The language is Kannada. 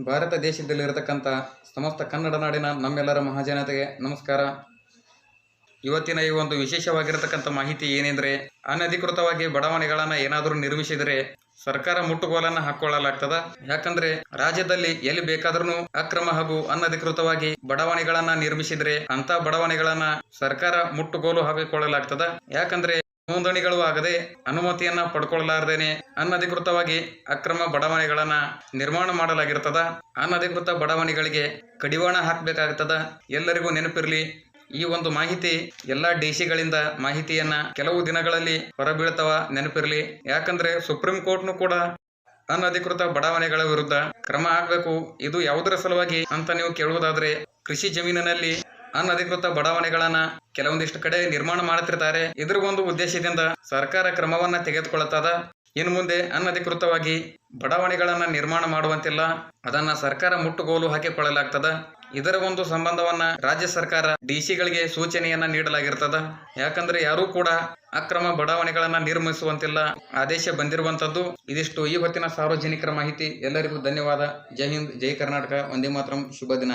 ಭಾರತ ದೇಶದಲ್ಲಿರತಕ್ಕಂಥ ಸಮಸ್ತ ಕನ್ನಡ ನಾಡಿನ ನಮ್ಮೆಲ್ಲರ ಮಹಾಜನತೆಗೆ ನಮಸ್ಕಾರ. ಇವತ್ತಿನ ಈ ಒಂದು ವಿಶೇಷವಾಗಿರತಕ್ಕಂಥ ಮಾಹಿತಿ ಏನೆಂದರೆ, ಅನಧಿಕೃತವಾಗಿ ಬಡಾವಣೆಗಳನ್ನು ಏನಾದರೂ ನಿರ್ಮಿಸಿದರೆ ಸರ್ಕಾರ ಮುಟ್ಟುಗೋಲನ್ನ ಹಾಕೊಳ್ಳಲಾಗ್ತದ ಯಾಕಂದ್ರೆ, ರಾಜ್ಯದಲ್ಲಿ ಎಲ್ಲಿ ಬೇಕಾದ್ರೂ ಅಕ್ರಮ ಹಾಗೂ ಅನಧಿಕೃತವಾಗಿ ಬಡಾವಣೆಗಳನ್ನ ನಿರ್ಮಿಸಿದ್ರೆ ಅಂತ ಬಡಾವಣೆಗಳನ್ನ ಸರ್ಕಾರ ಮುಟ್ಟುಗೋಲು ಹಾಕಿಕೊಳ್ಳಲಾಗ್ತದ. ಯಾಕಂದ್ರೆ ನೋಂದಣಿಗಳು ಆಗದೆ ಅನುಮತಿಯನ್ನ ಪಡ್ಕೊಳ್ಳಲಾರ್ದೇನೆ ಅನಧಿಕೃತವಾಗಿ ಅಕ್ರಮ ಬಡಾವಣೆಗಳನ್ನ ನಿರ್ಮಾಣ ಮಾಡಲಾಗಿರ್ತದ. ಅನಧಿಕೃತ ಬಡಾವಣೆಗಳಿಗೆ ಕಡಿವಾಣ ಹಾಕಬೇಕಾಗ್ತದ. ಎಲ್ಲರಿಗೂ ನೆನಪಿರ್ಲಿ, ಈ ಒಂದು ಮಾಹಿತಿ ಎಲ್ಲಾ ಡಿಸಿಗಳಿಂದ ಮಾಹಿತಿಯನ್ನ ಕೆಲವು ದಿನಗಳಲ್ಲಿ ಹೊರಬೀಳ್ತವ ನೆನಪಿರ್ಲಿ. ಯಾಕಂದ್ರೆ ಸುಪ್ರೀಂ ಕೋರ್ಟ್ನು ಕೂಡ ಅನಧಿಕೃತ ಬಡಾವಣೆಗಳ ವಿರುದ್ಧ ಕ್ರಮ ಆಗ್ಬೇಕು ಇದು ಯಾವುದರ ಸಲುವಾಗಿ ಅಂತ ನೀವು ಕೇಳುವುದಾದ್ರೆ ಕೃಷಿ ಜಮೀನಿನಲ್ಲಿ ಅನಧಿಕೃತ ಬಡಾವಣೆಗಳನ್ನ ಕೆಲವೊಂದಿಷ್ಟು ಕಡೆ ನಿರ್ಮಾಣ ಮಾಡುತ್ತಿರ್ತಾರೆ. ಇದ್ರ ಒಂದು ಉದ್ದೇಶದಿಂದ ಸರ್ಕಾರ ಕ್ರಮವನ್ನ ತೆಗೆದುಕೊಳ್ಳುತ್ತದ. ಇನ್ನು ಮುಂದೆ ಅನಧಿಕೃತವಾಗಿ ಬಡಾವಣೆಗಳನ್ನ ನಿರ್ಮಾಣ ಮಾಡುವಂತಿಲ್ಲ. ಅದನ್ನ ಸರ್ಕಾರ ಮುಟ್ಟುಗೋಲು ಹಾಕಿಕೊಳ್ಳಲಾಗ್ತದ. ಇದರ ಒಂದು ಸಂಬಂಧವನ್ನ ರಾಜ್ಯ ಸರ್ಕಾರ ಡಿಸಿಗಳಿಗೆ ಸೂಚನೆಯನ್ನ ನೀಡಲಾಗಿರ್ತದ. ಯಾಕಂದ್ರೆ ಯಾರೂ ಕೂಡ ಅಕ್ರಮ ಬಡಾವಣೆಗಳನ್ನ ನಿರ್ಮಿಸುವಂತಿಲ್ಲ. ಆದೇಶ ಬಂದಿರುವಂತದ್ದು ಇದಿಷ್ಟು ಈ ಹೊತ್ತಿನ ಸಾರ್ವಜನಿಕರ ಮಾಹಿತಿ. ಎಲ್ಲರಿಗೂ ಧನ್ಯವಾದ. ಜೈ ಹಿಂದ್, ಜೈ ಕರ್ನಾಟಕ. ಒಂದೇ ಮಾತ್ರ. ಶುಭ ದಿನ.